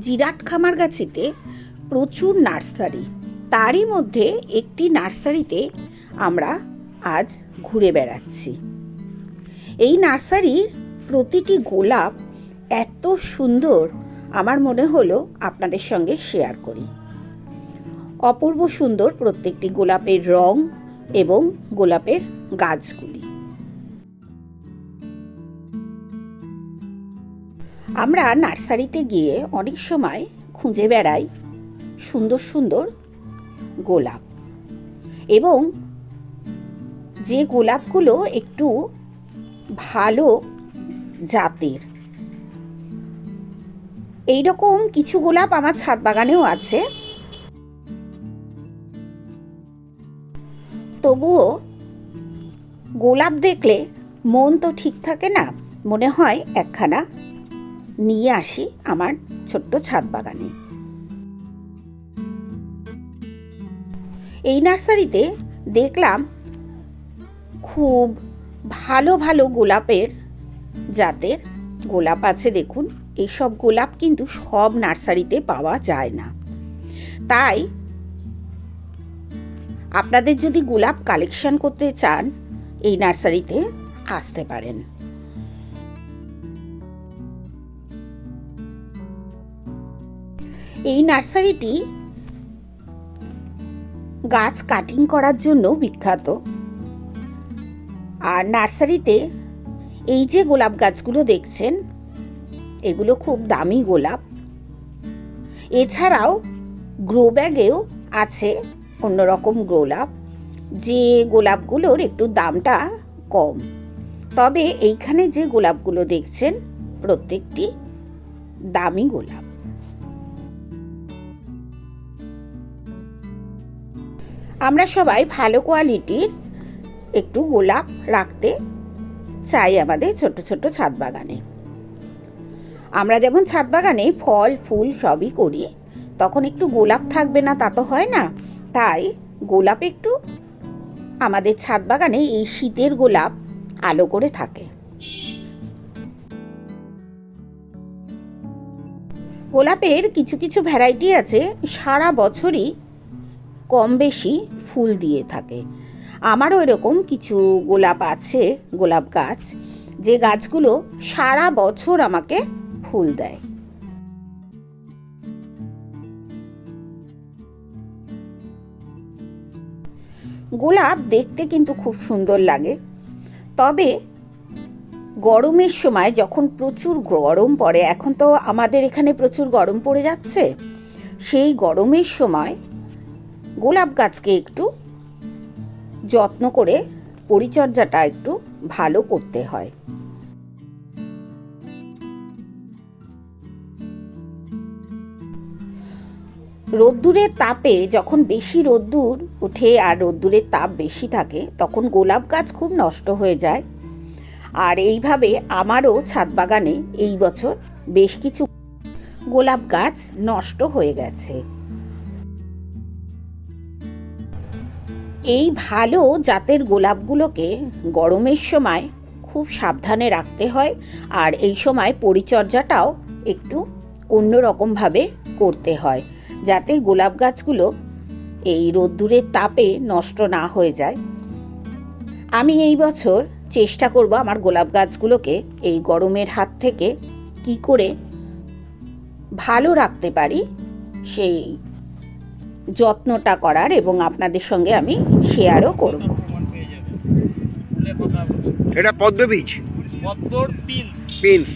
জিরাট খামারগাছিতে প্রচুর নার্সারি। তারই মধ্যে একটি নার্সারিতে আমরা আজ ঘুরে বেড়াচ্ছি। এই নার্সারির প্রতিটি গোলাপ এত সুন্দর আমার মনে হলো আপনাদের সঙ্গে শেয়ার করি। অপূর্ব সুন্দর প্রত্যেকটি গোলাপের রং এবং গোলাপের গাছগুলি। আমরা নার্সারিতে গিয়ে অনেক সময় খুঁজে বেড়াই সুন্দর সুন্দর গোলাপ। এবং যে গোলাপগুলো একটু ভালো জাতের। এইরকম কিছু গোলাপ আমার ছাদ বাগানেও আছে। তবুও গোলাপ দেখলে মন তো ঠিক থাকে না, মনে হয় একখানা। নিয়ে আসি আমার ছোট্ট ছাদ বাগানে। এই নার্সারিতে দেখলাম খুব ভালো ভালো গোলাপের জাতের গোলাপ আছে দেখুন। এইসব গোলাপ কিন্তু সব নার্সারিতে পাওয়া যায় না। তাই আপনাদের যদি গোলাপ কালেকশন করতে চান, এই নার্সারিতে আসতে পারেন। এই নার্সারিটি গাছ কাটিং করার জন্য বিখ্যাত। আর নার্সারিতে এই যে গোলাপ গাছগুলো দেখছেন, এগুলো খুব দামি গোলাপ। এছাড়াও গ্রো ব্যাগেও আছে অন্যরকম গোলাপ, যে গোলাপগুলোর একটু দামটা কম। তবে এইখানে যে গোলাপগুলো দেখছেন, প্রত্যেকটি দামি গোলাপ। আমরা সবাই ভালো কোয়ালিটির একটু গোলাপ রাখতে চাই আমাদের ছোট ছোট ছাদ বাগানে। আমরা যেমন ছাদ বাগানে ফল, ফুল সবই করি, তখন একটু গোলাপ থাকবে না, তা তো হয় না। তাই গোলাপ একটু আমাদের ছাদ বাগানে এই শীতের গোলাপ আলো করে থাকে। গোলাপের কিছু কিছু ভ্যারাইটি আছে, সারা বছরই কম বেশি ফুল দিয়ে থাকে। আমারও এরকম কিছু গোলাপ আছে, গোলাপ গাছ, যে গাছগুলো সারা বছর আমাকে ফুল দেয়। গোলাপ দেখতে কিন্তু খুব সুন্দর লাগে। তবে গরমের সময় যখন প্রচুর গরম পড়ে, এখন তো আমাদের এখানে প্রচুর গরম পড়ে যাচ্ছে, সেই গরমের সময় গোলাপ গাছকে একটু যত্ন করে পরিচর্যাটা একটু ভালো করতে হয়। রোদ্দুরের তাপে যখন বেশি রোদ্দুর ওঠে আর রোদ্দুরের তাপ বেশি থাকে, তখন গোলাপ গাছ খুব নষ্ট হয়ে যায়। আর এইভাবে আমারও ছাদ বাগানে এই বছর বেশ কিছু গোলাপ গাছ নষ্ট হয়ে গেছে। এই ভালো জাতের গোলাপগুলোকে গরমের সময় খুব সাবধানে রাখতে হয় আর এই সময় পরিচর্যাটাও একটু অন্যরকমভাবে করতে হয় যাতে গোলাপ গাছগুলো এই রোদ্দুরের তাপে নষ্ট না হয়ে যায়। আমি এই বছর চেষ্টা করব আমার গোলাপ গাছগুলোকে এই গরমের হাত থেকে কি করে ভালো রাখতে পারি সেই যত্নটা করার এবং আপনাদের সঙ্গে আমি শেয়ারও করব। এটা পদ্ম বীজ? পদ্মর পিন পিন্স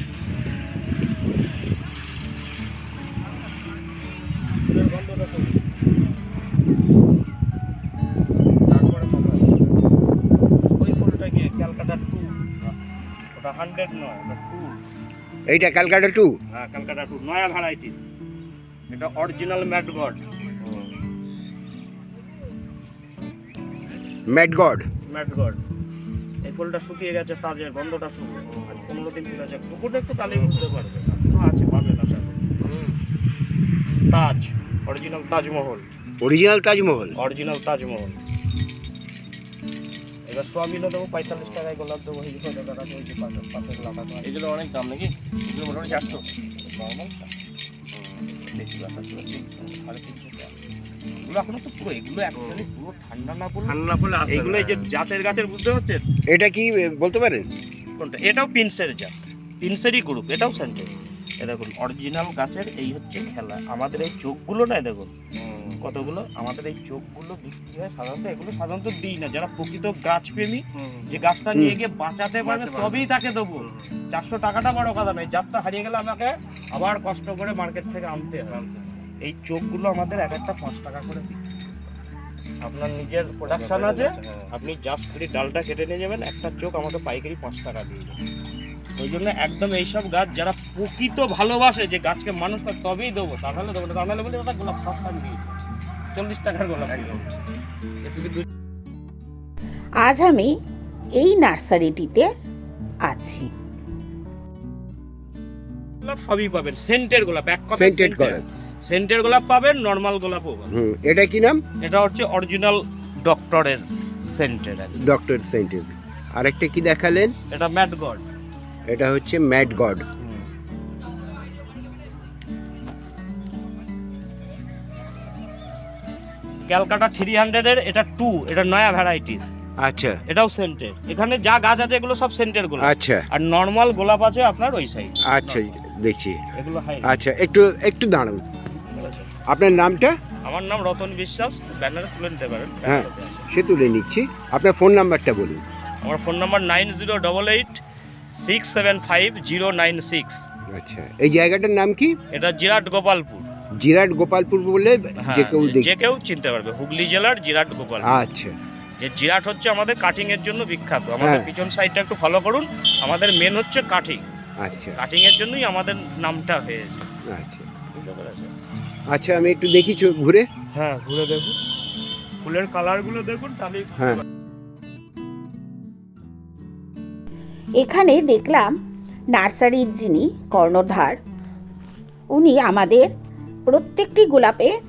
গন্ধটা শুনি তারপরে ওই ফুলটা গিয়ে ক্যালকাটা টু ওটা হান্ড্রেড নয় টু এইটা ক্যালকাটা টু হ্যাঁ ক্যালকাটা টু নয়া ভ্যারাইটি এটা original mat god mad god mat god এই ফুলটা শুকিয়ে গেছে তাজের গন্ধটা আর পনেরো দিন ফুল আছে। শুকুরটা একটু তালেই বুঝতে পারবে আছে পাবেন আশা Taj original Taj Mahal. Original Taj Mahal? Original Taj Mahal. এবার সোয়াবিনও দেবো পঁয়তাল্লিশ টাকায় গোলাপ দেবো যে টাকা ওই যে পাশে পাশের লাগানো এগুলো অনেক দাম নাকি? এগুলো মোটামুটি চারশো। নর্মাল বেশি তিনশো, সাড়ে তিনশোতে আছে। এগুলো এখনও তো পুরো এগুলো অ্যাকচুয়ালি পুরো ঠান্ডা না পড়লে ঠান্ডা পড়লে এই যে জাতের গাছের বুঝতে পারছেন এটা কি বলতে পারেন? কোনটা? এটাও পিনসের জাত। পিনসেরই গ্রুপ এটাও সেন্টার এ দেখুন অরিজিনাল গাছের এই হচ্ছে খেলা। আমাদের এই চোখগুলো না দেখুন কতগুলো? আমাদের এই চোখগুলো বিক্রি হয় সাধারণত এগুলো সাধারণত দিই না। যারা প্রকৃত গাছ প্রেমী যে গাছটা নিয়ে গিয়ে বাঁচাতে পারবে তবেই তাকে দেবো। চারশো টাকাটা বড় কথা নয় জাতটা হারিয়ে গেলে আমাকে আবার কষ্ট করে মার্কেট থেকে আনতে হয়। এই চোখগুলো আমাদের এক একটা পাঁচ টাকা করে বিক্রি আপনার নিজের প্রোডাকশন আছে আপনি জাস্ট খালি ডালটা কেটে নিয়ে যাবেন একটা চোখ আমাকে পাইকারি পাঁচ টাকা দিয়ে যাবেন ওই জন্য একদম এইসব গাছ যারা প্রকৃত ভালোবাসে যে গাছকে মানুষ তবেই দেবো তাহলে দেবো না তাহলে বলে ওটা গোলাপ সস্তা দিয়ে চল্লিশ টাকার গোলাপ আজ আমি এই নার্সারিটিতে আছি। গোলাপ সবই পাবেন সেন্টের গোলাপ এক কথা সেন্টেড করেন। সেন্টের গোলাপ পাবেন নর্মাল গোলাপও পাবেন। হুম এটা কি নাম? এটা হচ্ছে অরিজিনাল ডক্টরের সেন্টের। ডক্টর সেন্টেড আরেকটা কি দেখালেন? এটা ম্যাট গড। এটা হচ্ছে ম্যাড গড। ক্যালকাটা থ্রি হান্ড্রেডের এটা টু এটা নয়া ভ্যারাইটিস। আচ্ছা। এটাও সেন্টের। এখানে যা গাছ আছে এগুলো সব সেন্টের গোলাপ। আচ্ছা। আর নর্মাল গোলাপ আছে আপনার ওই সাইড আচ্ছা দেখছি। এগুলো আচ্ছা একটু একটু দাঁড়ান। আপনার নামটা? আমার নাম রতন বিশ্বাস ব্যানারে তুলে নিতে পারেন। হ্যাঁ। সে তুলে নিচ্ছি। আপনার ফোন নাম্বারটা বলুন। আমার phone number nine zero double eight six seven five zero nine six. আচ্ছা এই জায়গাটার নাম কি? এটা জিরাট গোপালপুর। জিরাট গোপালপুর বলে হ্যাঁ, যে কেউ যে কেউ চিনতে পারবে। হুগলি জেলার জিরাট গোপাল আচ্ছা। যে জিরাট হচ্ছে আমাদের কাটিং এর জন্য বিখ্যাত। আমাদের হ্যাঁ। পিছন সাইডটা একটু ফলো করুন। আমাদের মেন হচ্ছে কাটিং আচ্ছা। কাটিং এর জন্যই আমাদের নামটা হয়েছে। আচ্ছা। আচ্ছা আমি একটু দেখি ঘুরে। হ্যাঁ ঘুরে দেখুন ফুলের কালারগুলো দেখুন বুঝতে হ্যাঁ। এখানে দেখলাম নার্সারির যিনি কর্ণধার উনি আমাদের প্রত্যেকটি গোলাপের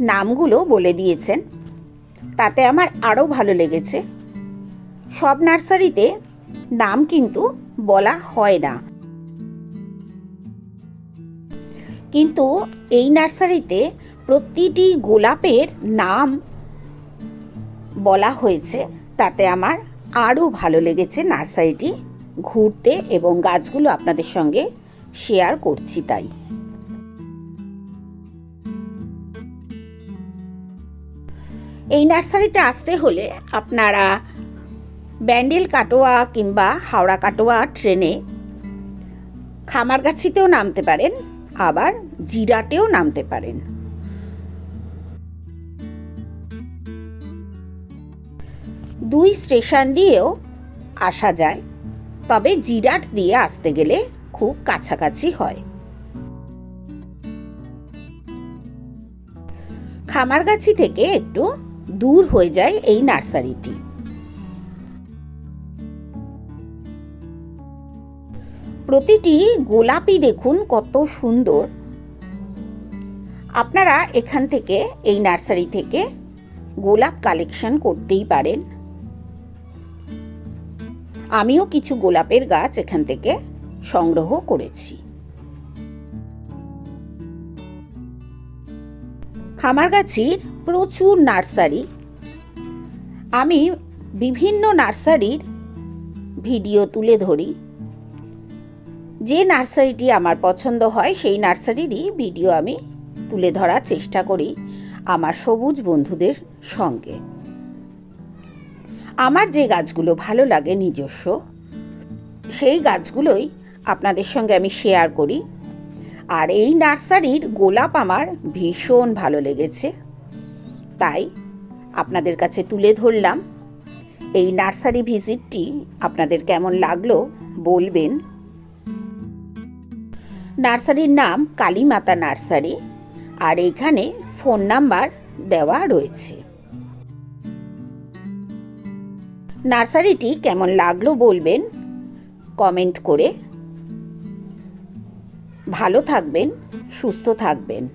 নামগুলো বলে দিয়েছেন। তাতে আমার আরও ভালো লেগেছে। সব নার্সারিতে নাম কিন্তু বলা হয় না। কিন্তু এই নার্সারিতে প্রতিটি গোলাপের নাম বলা হয়েছে। তাতে আমার আরও ভালো লেগেছে নার্সারিটি। ঘুরতে এবং গাছগুলো আপনাদের সঙ্গে শেয়ার করছি তাই। এই নার্সারিতে আসতে হলে আপনারা ব্যান্ডেল কাটোয়া কিংবা হাওড়া কাটোয়া ট্রেনে খামারগাছিতেও নামতে পারেন। আবার জিরাটেও নামতে পারেন। দুই স্টেশন দিয়েও আসা যায়, তবে জিরাট দিয়ে আসতে গেলে খুব কাছাকাছি হয়। খামারগাছি থেকে একটু দূর হয়ে যায় এই নার্সারিটি। প্রতিটি গোলাপি দেখুন কত সুন্দর। আপনারা এখান থেকে, এই নার্সারি থেকে গোলাপ কালেকশন করতেই পারেন। আমিও কিছু গোলাপের গাছ এখান থেকে সংগ্রহ করেছি। খামার খামারগাছির প্রচুর নার্সারি। আমি বিভিন্ন নার্সারির ভিডিও তুলে ধরি। যে নার্সারিটি আমার পছন্দ হয়, সেই নার্সারিরই ভিডিও আমি তুলে ধরার চেষ্টা করি আমার সবুজ বন্ধুদের সঙ্গে। আমার যে গাছগুলো ভালো লাগে নিজস্ব, সেই গাছগুলোই আপনাদের সঙ্গে আমি শেয়ার করি। আর এই নার্সারির গোলাপ আমার ভীষণ ভালো লেগেছে, তাই আপনাদের কাছে তুলে ধরলাম। এই নার্সারি ভিজিটটি আপনাদের কেমন লাগল বলবেন। নার্সারির নাম কালীমাতা নার্সারি আর এখানে ফোন নাম্বার দেওয়া রয়েছে। নার্সারিটি কেমন লাগল বলবেন? কমেন্ট করে। ভালো থাকবেন, সুস্থ থাকবেন।